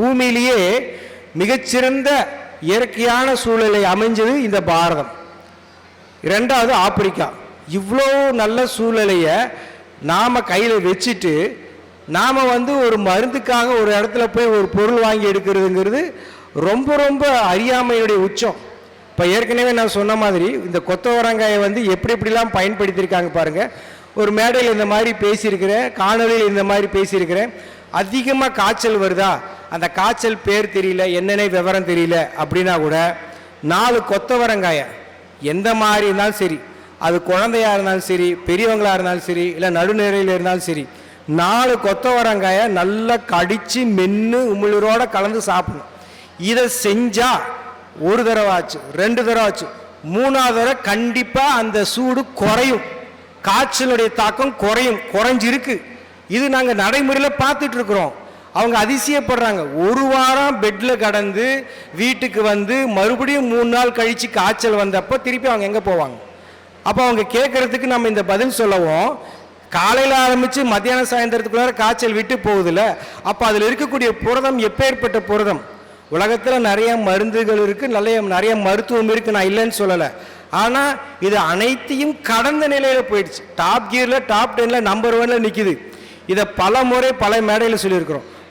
பூமியிலேயே மிகச்சிறந்த இயற்கையான சூழலை அமைஞ்சது இந்த பாரதம். ரெண்டாவது ஆப்பிரிக்கா. இவ்வளோ நல்ல சூழ்நிலையை நாம் கையில் வச்சுட்டு நாம் வந்து ஒரு மருந்துக்காக ஒரு இடத்துல போய் ஒரு பொருள் வாங்கி எடுக்கிறதுங்கிறது ரொம்ப ரொம்ப அறியாமையுடைய உச்சம். இப்போ ஏற்கனவே நான் சொன்ன மாதிரி இந்த கொத்தவரங்காயை வந்து எப்படி எப்படிலாம் பயன்படுத்தியிருக்காங்க பாருங்கள் ஒரு மேடையில் இந்த மாதிரி பேசியிருக்கிறேன் காணொலியில் இந்த மாதிரி பேசியிருக்கிறேன். அதிகமாக காய்ச்சல் வருதா? அந்த காய்ச்சல் பேர் தெரியல என்னென்ன விவரம் தெரியல அப்படின்னா கூட நாலு கொத்தவரங்காயை எந்த மாதிரி இருந்தாலும் சரி அது குழந்தையா இருந்தாலும் சரி பெரியவங்களாக இருந்தாலும் சரி இல்லை நடுநிலையில் இருந்தாலும் சரி நாலு கொத்தவரங்காயை நல்லா கடித்து மென்று உமிழரோடு கலந்து சாப்பிடணும். இதை செஞ்சால் ஒரு தடவை ஆச்சு ரெண்டு தடவை ஆச்சு மூணாவது தடவை கண்டிப்பாக அந்த சூடு குறையும். காய்ச்சலுடைய தாக்கம் குறையும் குறைஞ்சிருக்கு. இது நாங்கள் நடைமுறையில் பார்த்துட்டு இருக்கிறோம் அவங்க அதிசயப்படுறாங்க. ஒரு வாரம் பெட்டில் கடந்து வீட்டுக்கு வந்து மறுபடியும் மூணு நாள் கழித்து காய்ச்சல் வந்தப்போ திருப்பி அவங்க எங்கே போவாங்க? அப்போ அவங்க கேட்குறதுக்கு நம்ம இந்த பதில் சொல்லவும் காலையில் ஆரம்பித்து மத்தியானம் சாயந்தரத்துக்குள்ளார காய்ச்சல் விட்டு போகுதுல்ல அப்போ அதில் இருக்கக்கூடிய புரதம் எப்பேற்பட்ட புரதம்? உலகத்தில் நிறைய மருந்துகள் இருக்குது நிறைய நிறைய மருத்துவம் இருக்குது நான் இல்லைன்னு சொல்லலை. ஆனால் இது அனைத்தையும் கடந்த நிலையில் போயிடுச்சு. டாப் கியரில் டாப் டெனில் நம்பர் ஒனில் நிற்கிது இதை பல முறை பல மேடையில் சொல்லியிருக்கிறோம்.